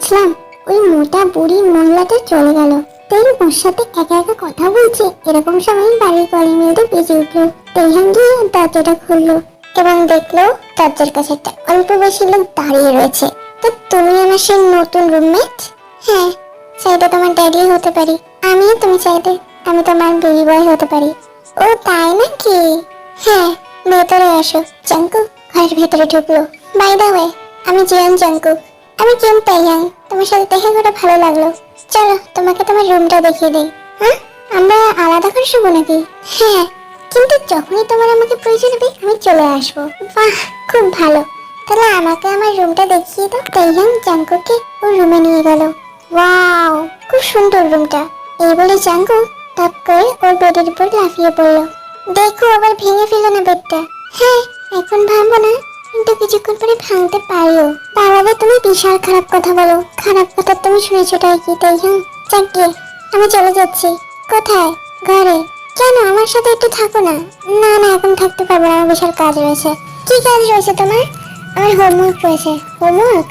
নাচলাম ওই মোটা বুড়ি মহিলাটা চলে গেল। তাই ওর সাথে একা একা কথা বলছে, এরকম সময় বাড়ির কলিং বেলটা বেজে উঠল। তেহান গিয়ে দরজাটা খুললো এবং দেখল, দরজার কাছে একটা অল্প বয়সী লোক দাঁড়িয়ে রয়েছে। তো তুমি আমার সেই নতুন রুমমেট হ্যাঁ চাইলে তোমার ড্যাডি হতে পারি। আমিও তুমি চাইলে, আমি তোমার বেবি বয় হতে পারি। ও তাই নাকি? হ্যাঁ ভেতরে আসো। জাঙ্কু ঘরের ভেতরে ঢুকলো। বাই দা ওয়ে আমি জিয়ান জাঙ্কু। আমি কিম তাইয়াং তোমার সাথে দেখা করে ভালো লাগল। চলো, তোমাকে তোমার রুমটা দেখিয়ে দিই। হ্যাঁ? আমরা আলাদা করে শুবো নাকি? হ্যাঁ কিন্তু যখনই তোমার আমাকে প্রয়োজন হবে, আমি চলে আসব। বাহ, খুব ভালো। তাহলে আমাকে আমার রুমটা দেখিয়ে দাও। তাইয়াং জাঙ্কুকে ওর রুমে নিয়ে গেল। ওয়াও, খুব সুন্দর রুমটা এই বলে জাঙ্কু টপ করে ওর বেডের উপর লাফিয়ে পড়ল। দেখো, আবার ভেঙে ফেলো না বেডটা। হ্যাঁ এখন ভাববো না। কিন্তু কিছুক্ষণ পরে ভাঙতে পারিও তাহলে তুমি বিশাল খারাপ কথা বলো। খারাপ কথা তুমি শুনেছো তাই কি তাই হ্যাঁ চাকিয়ে আমি চলে যাচ্ছি। কোথায়? ঘরে। কেন? আমার সাথে একটু থাকো না। না না, এখন থাকতে পারব না। আমার বিশাল কাজ রয়েছে। কি কাজ রয়েছে তোমার? আমার হোমওয়ার্ক রয়েছে। হোমওয়ার্ক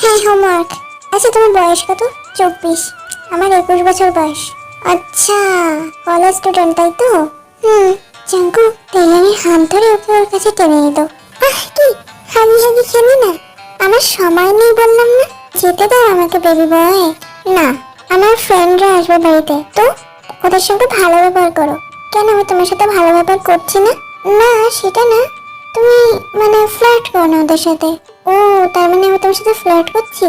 হ্যাঁ হোমওয়ার্ক আচ্ছা তোমার বয়স কত? চব্বিশ। আমার একুশ বছর বয়স। আচ্ছা কলেজ স্টুডেন্ট তাই তো? হুম। চাঙ্কু তেলানি হাত ধরে ওকে ওর কাছে টেনে নিত আহ, কি হাগি হাগি খেলি না, আমার সময় নেই বললাম না? যেতে দাও আমাকে বেবি বয় না, আমার ফ্রেন্ডরা আসবে বাড়িতে। তো, ওদের সঙ্গে ভালো ব্যবহার করো। কেন আমি তোমার সাথে ভালো ব্যবহার করছি না? না, সেটা না। তুমি মানে ফ্লার্ট করো না ওদের সাথে। ও, তার মানে আমি তোমার সাথে ফ্লার্ট করছি?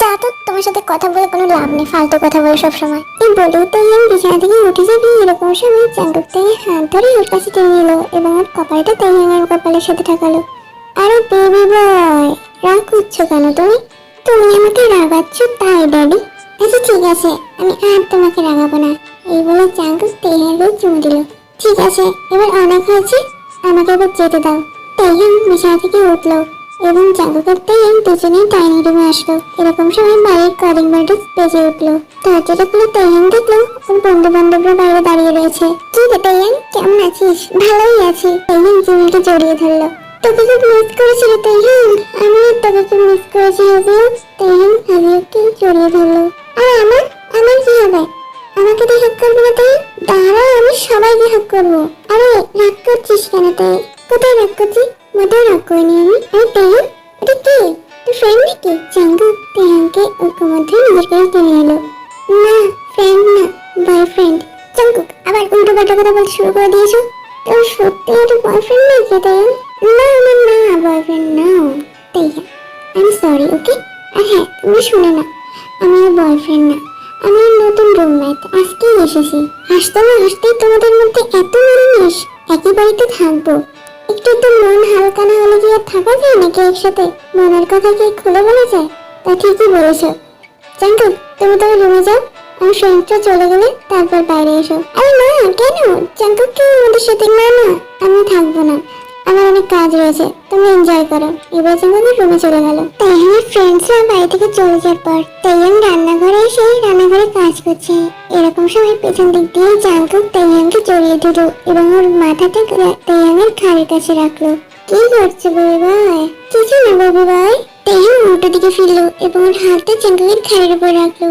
যা তো, তোমার সাথে কথা বলে কোনো লাভ নেই, ফালতু কথা বলে সব সময় এই বলেই তো আমি বিছানা থেকে উঠে যাবি। এরকম সময় চাঙ্গুক থেকে হাত ধরে ওর কাছে টেনে নিল এবং ওর কপালটা তাইয়াঙের কপালের সাথে ঠাকালো। আরে বেবি বয় রাগ করছ কেন তুমি? তুমি আমাকে রাগাচ্ছ তাই, ড্যাডি। আচ্ছা ঠিক আছে, আমি আর তোমাকে রাগাবো না। এই বলে চাঙ্গুক তেহাকে চুমু দিল। ঠিক আছে, এবার অনেক হয়েছে, আমাকে এবার যেতে দাও। তেহান বিছানা থেকে উঠল এবং জাদু করতেই দুজনেই ডাইনিং রুমে আসলো। এরকম সময় বাড়ির কলিং বেলটা বেজে উঠল। দরজাটা খুলে তেয়ান দেখল ওর বন্ধু বান্ধবরা বাইরে দাঁড়িয়ে রয়েছে। কি রে তেয়ান কেমন আছিস? ভালোই আছি। তেয়ান জিমিকে জড়িয়ে ধরলো। তোকে মিস করেছি রে তেয়ান আমি তোকে খুব মিস করেছি হাজিও তেয়ান হাজিওকে জড়িয়ে ধরলো আর আমার? আমার কি হবে? আমাকে তো হাক করব না তাই দাঁড়া, আমি সবাইকে হাক করব। আরে রাগ করছিস কেন তাই কোথায় রাগ করছিস মোটেও রাগ করিনি আমি। আরে তেহান এটা কে? তোর ফ্রেন্ড নাকি চাঙ্গু তেহানকে ওকে মধ্যে নিজের কাছে টেনে এলো না ফ্রেন্ড না বয়ফ্রেন্ড চাঙ্কুক আবার উল্টো পাল্টা কথা বলতে শুরু করে দিয়েছ। তোর সত্যি একটা বয়ফ্রেন্ড নাকি তেহান না আমার না বয়ফ্রেন্ড নাও তেহান আমি সরি ওকে হ্যাঁ তুমি শুনে না আমি বয়ফ্রেন্ড না আমি নতুন রুমমেট আজকেই এসেছি হাসতে না হাসতেই তোমাদের মধ্যে এত মিলেমিশ একই বাড়িতে থাকব একটু তো মন হালকা না হলে কি আর থাকা যায় নাকি একসাথে মনের কথা কি খুলে বলা যায় তা ঠিকই বলেছ জাঙ্কুক তুমি তোমার রুমে যাও আমার ফ্রেন্ডটা চলে গেলে তারপর বাইরে এসো আরে না কেন জাঙ্কুক কি আমাদের সাথে না না আমি থাকব না। আমার অনেক কাজ রয়েছে, তুমি এনজয় করো। এবার জাঙ্কুক রুমে চলে গেল। তাই আমার ফ্রেন্ডসরা বাড়ি থেকে চলে যাওয়ার পর তাইয়ান রান্নাঘরে এসে রান্নাঘরে কাজ করছে। এরকম সময় পেছন দিক দিয়ে জাঙ্কুক তাইয়ানকে জড়িয়ে দিল এবং ওর মাথাটা তাইয়ানের ঘাড়ের কাছে রাখল। কি করছ বেবি ভাই? কিছু না বেবি ভাই। তেহান উল্টো দিকে ফিরলো এবং ওর হাতটা জাঙ্কুকের ঘাড়ের উপর রাখল।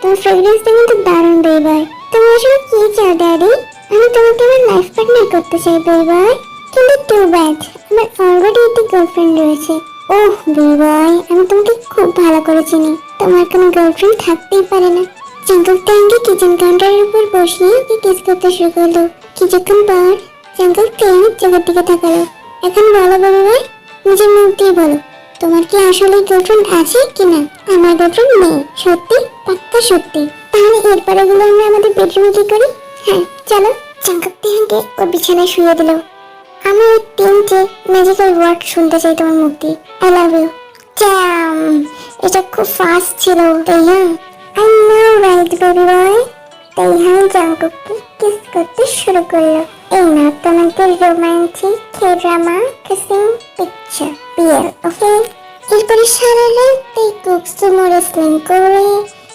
তোমার ফ্রেগরেন্সটা কিন্তু দারুণ বেবি ভাই। তুমি আসলে কি চাও ড্যাডি আমি তোমাকে আমার লাইফ পার্টনার করতে চাই বেবি ভাই। কিন্তু টু ব্যাড আমার অলরেডি একটি গার্লফ্রেন্ড রয়েছে। ওহ বেবাই আমি তোমাকে খুব ভালো করে চিনি। তোমার কোনো গার্লফ্রেন্ড থাকতেই পারে না। জাঙ্কুক ট্যাঙ্কি কিচেন কাউন্টারের উপর বসিয়ে ওকে কিস করতে শুরু করল। কিছুক্ষণ পর জাঙ্কুক ট্যাঙ্কির চোখের দিকে তাকালো। এখন বলো বেবাই নিজের মুখ দিয়ে বলো, তোমার কি আসলে গার্লফ্রেন্ড আছে কি না আমার গার্লফ্রেন্ড নেই, সত্যি? পাক্কা সত্যি। তাহলে এরপরে গুলো আমরা আমাদের বেডরুমে কি করি? হ্যাঁ চলো। জাঙ্কুক ট্যাঙ্কি ওর বিছানায় শুয়ে দিলো। আমি ওই তিনটে ম্যাজিক্যাল ওয়ার্ড শুনতে চাই তোমার মুখ দিয়ে। আই লাভ ইউ জ্যাম এটা খুব ফাস্ট ছিল তাইয়া I know right baby boy তাইয়া জাঙ্কুককে কিস করতে শুরু করল এই না তোমাদের romantic drama kissing picture BL okay এরপরে সারা রাত এই কুকসুমো রেসলিং করে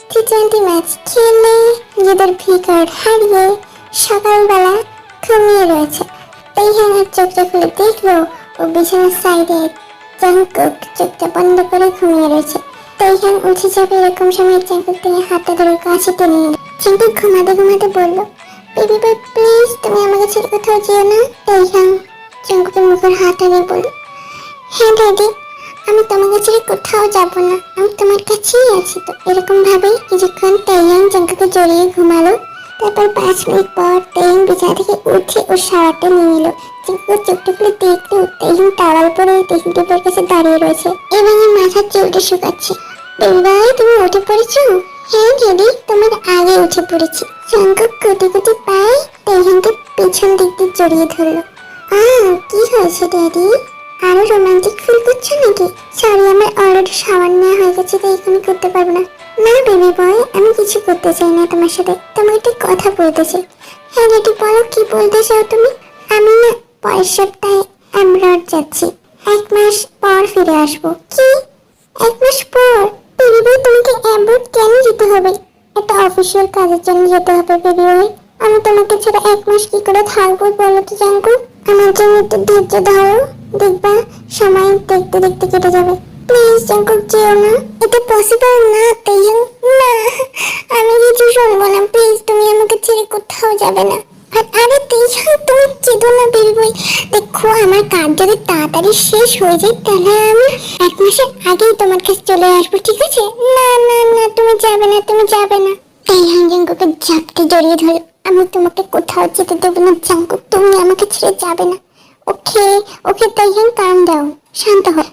টি টোয়েন্টি ম্যাচ খেলে, নিজেদের ভি কার্ড হারিয়ে সকালবেলা ঘুমিয়ে রয়েছে। তেইহানার চোখটা খুলে দেখল ও বিছানার সাইডে জাঙ্কুক চোখটা বন্ধ করে ঘুমিয়ে রয়েছে। তেইহান উঠে যাবে এরকম সময় জাঙ্কুক তিনি হাতটা ধরে কাছে টেনে নিল। জাঙ্কুক ঘুমাতে ঘুমাতে বলল, বেবি বয়, প্লিজ তুমি আমাকে ছেড়ে কোথাও যেও না। তেইহান জাঙ্কুকের মুখের হাত ধরে বলল হ্যাঁ দাদি আমি তোমাকে ছেড়ে কোথাও যাব না। আমি তোমার কাছেই আছি। তো এরকম ভাবে কিছুক্ষণ তেইয়াং জাঙ্কুকে জড়িয়ে ঘুমালো। তারপর পাঁচ মিনিট পর তেইং বিছানা থেকে উঠে ওর শাওয়ারটা নিয়ে নিল জাঙ্কুকে চোখটা খুলে দেখল তেইং টাওয়াল পরে তেইং টেপের কাছে দাঁড়িয়ে রয়েছে। এবং এর মাথার চুলটা শুকাচ্ছে। বেবি তুমি উঠে পড়েছো? হ্যাঁ দিদি তোমার আগে উঠে পড়েছি। জাঙ্কুক কুটি কুটি পায় তেইংকে পিছন দিক জড়িয়ে ধরলো। আহ, কি হয়েছে, ড্যাডি? আরও রোমান্টিক ফিল করছ নাকি? সরি আমার অলরেডি সাবান নেওয়া হয়ে গেছে, তাই আমি করতে পারব না। না বেবি বয় আমি কিছু করতে চাই না তোমার সাথে। তোমাকে একটা কথা বলতে চাই হ্যাঁ রেডি, বলো কি বলতে চাও তুমি? আমি না, পরের সপ্তাহে অ্যামরড যাচ্ছি। এক মাস পর ফিরে আসব। কি? এক মাস পর? বেবি বয় তোমাকে অ্যামরড কেন যেতে হবে? একটা অফিসিয়াল কাজের জন্য যেতে হবে বেবি বয় আমি তোমাকে ছাড়া এক মাস কি করে থাকব, বলো তো জানকো? আমার জন্য একটু ধৈর্য ধরো। দেখবা, সময় দেখতে দেখতে কেটে যাবে। প্লিজ জাঙ্কুক যেও না এটা পসিবল না তেইয়াং না? আমি কিছু শুনব না প্লিজ তুমি আমাকে ছেড়ে কোথাও যাবে না। আর আরে তেইয়াং তুমি চেদো না বেবি দেখো, আমার কাজ যদি তাড়াতাড়ি শেষ হয়ে যায়, তাহলে আমি এক মাসের আগেই তোমার কাছে চলে আসব, ঠিক আছে? না না না, তুমি যাবে না, তুমি যাবে না। তেইয়াং জাঙ্কুকে ঝাপটে জড়িয়ে ধরো আমি তোমাকে কোথাও যেতে দেবো না জাঙ্কুক তুমি আমাকে ছেড়ে যাবে না। ওকে ওকে, তাইহান কাম দাও শান্ত হও।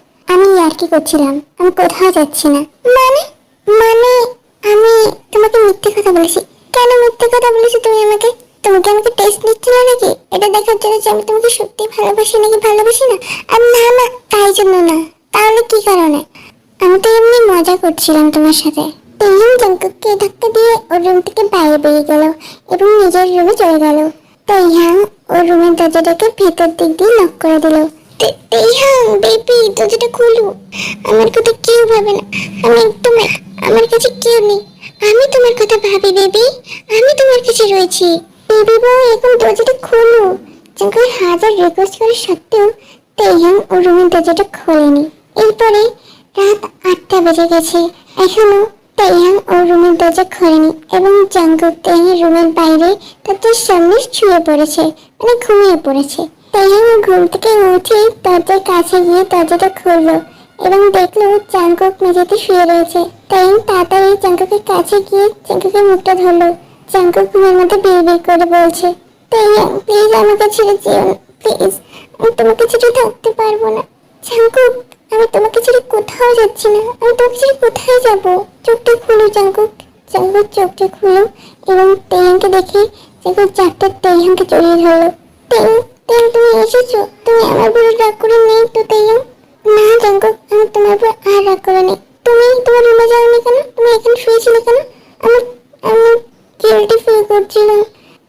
কি করছিলাম? আমি কোথাও যাচ্ছি না। মানে? মানে? আমি তোমাকে মিথ্যে কথা বলেছি। কেন মিথ্যে কথা বলেছি তুমি আমাকে? তোমাকে আমাকে টেস্ট নিচ্ছিল নাকি? এটা দেখার জন্য যে আমি তোমাকে সত্যি ভালোবাসি নাকি ভালোবাসি না? আর না না, তাই জন্য না। তাহলে কি কারণে? আমি তো এমনি মজা করছিলাম তোমার সাথে। তেইম জঙ্কুককে ধাক্কা দিয়ে ওর রুম থেকে বাইরে বেরিয়ে গেল এবং নিজের রুমে চলে গেল। তাই হ্যাঁ ওর রুমের দরজাটাকে ভেতর দিক দিয়ে লক করে দিল। তেইহাং বেবি দরজাটা খুলো আমার কথা কেউ ভাবে না। আমি একদম আমার কাছে কেউ নেই। আমি তোমার কথা ভাবি বেবি আমি তোমার কাছে রয়েছি। বেবি বউ এখন দরজাটা খোলো জঙ্কুক হাজার রিকোয়েস্ট করে সত্ত্বেও তেইহাং ওর রুমের দরজাটা খোলেনি। এরপরে রাত আটটা বেজে গেছে। এখনও তাইহাং ওর রুমের দরজা খোলেনি এবং জাঙ্গুক তাইহাং রুমের বাইরে তাদের সামনে শুয়ে পড়েছে মানে ঘুমিয়ে পড়েছে। তাইহাং ঘুম থেকে উঠে দরজার কাছে গিয়ে দরজাটা খুললো এবং দেখল জাঙ্গুক মেঝেতে শুয়ে রয়েছে। তাইহাং তাড়াতাড়ি জাঙ্গুকের কাছে গিয়ে জাঙ্গুকের মুখটা ধরলো। জাঙ্গুক ঘুমের মধ্যে বিড় বিড় করে বলছে তাইহাং প্লিজ আমাকে ছেড়ে যেও প্লিজ আমি তোমাকে ছেড়ে থাকতে পারব না। জাঙ্গুক আমি তোমাকে ছেড়ে কোথাও যাচ্ছি না, আমি তোমাকে ছেড়ে কোথায় যাব? চোখটা খুলো জাঙ্কুক জাঙ্কুক চোখটা খুলো এবং তেহানকে দেখে জাঙ্কুক চারটা তেহানকে জড়িয়ে ধরলো। তেহান তেহান তুমি এসেছ, তুমি আমার উপর রাগ করে নেই তো তেহান না জাঙ্কুক আমি তোমার উপর আর রাগ করে নেই। তুমি তোমার রুমে যাওনি কেন? তুমি এখানে শুয়েছিলে কেন? আমি আমি গিল্টি ফিল করছিলাম।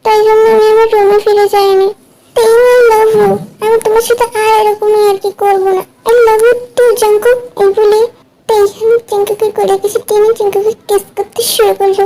তাই জন্য আমি আমার রুমে ফিরে যাইনি। তেহান আই লাভ ইউ আমি তোমার সাথে আর এরকমই আর কি করব না। I love you too Jungkook এই বলে তেইহান চিঙ্কুকে করে কিছু টেনে চিঙ্কুকে কিস করতে শুরু করল